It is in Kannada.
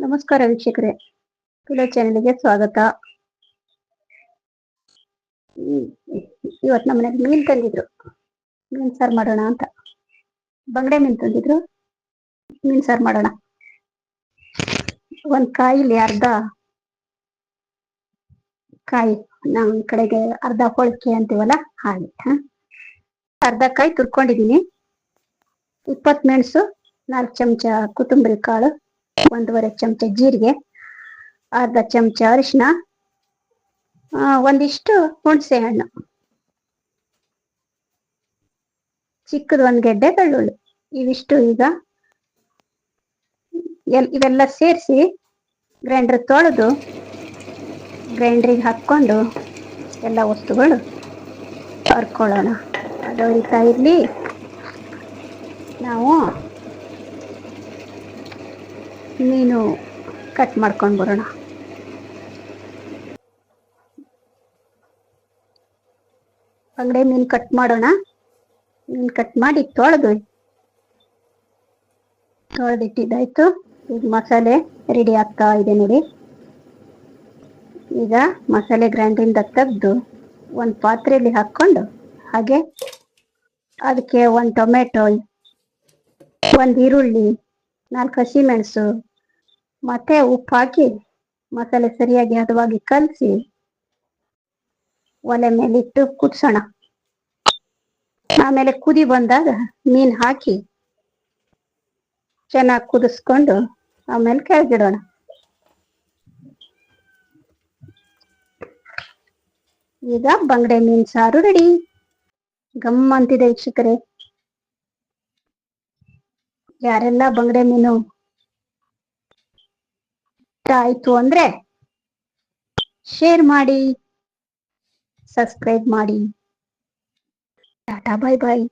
ನಮಸ್ಕಾರ ವೀಕ್ಷಕರೇ. ಪಿಲೋ ಚಾನೆಲ್ಗೆ ಸ್ವಾಗತ. ಇವತ್ತು ನಮ್ಮ ಮನೆಗೆ ಮೀನ್ ತಂದಿದ್ರು. ಮೀನ್ ಸಾರು ಮಾಡೋಣ ಅಂತ. ಬಂಗಡೆ ಮೀನ್ ತಂದಿದ್ರು. ಮೀನ್ ಸಾರು ಮಾಡೋಣ. ಒಂದ್ ಕಾಯಿಲಿ ಅರ್ಧ ಕಾಯಿ ನಮ್ ಕಡೆಗೆ ಅರ್ಧ ಹೋಳಿಕೆ ಅಂತೀವಲ್ಲ ಹಾಗೆ? ಅರ್ಧ ಕಾಯಿ ತುರ್ಕೊಂಡಿದೀನಿ ಇಪ್ಪತ್ ಮೆಣಸು, ನಾಲ್ಕು ಚಮಚ ಕೊತ್ತಂಬರಿ ಕಾಳು. ಒಂದೂವರೆ ಚಮಚ ಜೀರಿಗೆ, ಅರ್ಧ ಚಮಚ ಅರಿಶಿನ ಒಂದಿಷ್ಟು ಹುಣಸೆ ಹಣ್ಣು. ಚಿಕ್ಕದ ಒಂದು ಗೆಡ್ಡೆ ಬೆಳ್ಳುಳ್ಳಿ. ಇವಿಷ್ಟು ಈಗ ಇವೆಲ್ಲ ಸೇರಿಸಿ ಗ್ರೈಂಡರ್ ತೊಳೆದು ಗ್ರೈಂಡ್ರಿಗೆ ಹಾಕ್ಕೊಂಡು ಎಲ್ಲ ವಸ್ತುಗಳು ಹರ್ಕೊಳ್ಳೋಣ. ಅದು ಹೊರಿತಾ ಇರಲಿ. ನಾವು ಮೀನು ಕಟ್ ಮಾಡ್ಕೊಂಡು ಬರೋಣ. ಬಂಗಡೆ ಮೀನು ಕಟ್ ಮಾಡೋಣ. ಮೀನು ಕಟ್ ಮಾಡಿ ತೊಳೆದು. ತೊಳೆದಿಟ್ಟಿದ್ದಾಯ್ತು. ಈಗ ಮಸಾಲೆ ರೆಡಿ ಆಗ್ತಾ ಇದೆ ನೋಡಿ. ಈಗ ಮಸಾಲೆ ಗ್ರೈಂಡ್ರಿಂದ ತೆಗೆದು ಒಂದು ಪಾತ್ರೆಯಲ್ಲಿ ಹಾಕ್ಕೊಂಡು ಹಾಗೆ ಅದಕ್ಕೆ ಒಂದು ಟೊಮೆಟೊ ಒಂದು ಈರುಳ್ಳಿ ನಾಲ್ಕು ಹಸಿಮೆಣಸು ಮತ್ತೆ ಉಪ್ಪು ಹಾಕಿ ಮಸಾಲೆ ಸರಿಯಾಗಿ ಹದವಾಗಿ ಕಲಸಿ ಒಲೆ ಮೇಲಿಟ್ಟು ಕುದಿಸೋಣ. ಆಮೇಲೆ ಕುದಿ ಬಂದಾಗ ಮೀನ್ ಹಾಕಿ ಚೆನ್ನಾಗಿ ಕುದಿಸ್ಕೊಂಡು ಆಮೇಲೆ ಕೆಳಗಿಡೋಣ. ಈಗ ಬಂಗಡೆ ಮೀನ್ ಸಾರು ರೆಡಿ ಗಮ್ ಅಂತಿದೆ ವೀಕ್ಷಕರೇ. ಯಾರೆಲ್ಲ ಬಂಗಡೆ ಮೀನು ಆಯ್ತು ಅಂದ್ರೆ ಶೇರ್ ಮಾಡಿ ಸಬ್ಸ್ಕ್ರೈಬ್ ಮಾಡಿ. ಟಾಟಾ ಬಾಯ್ ಬಾಯ್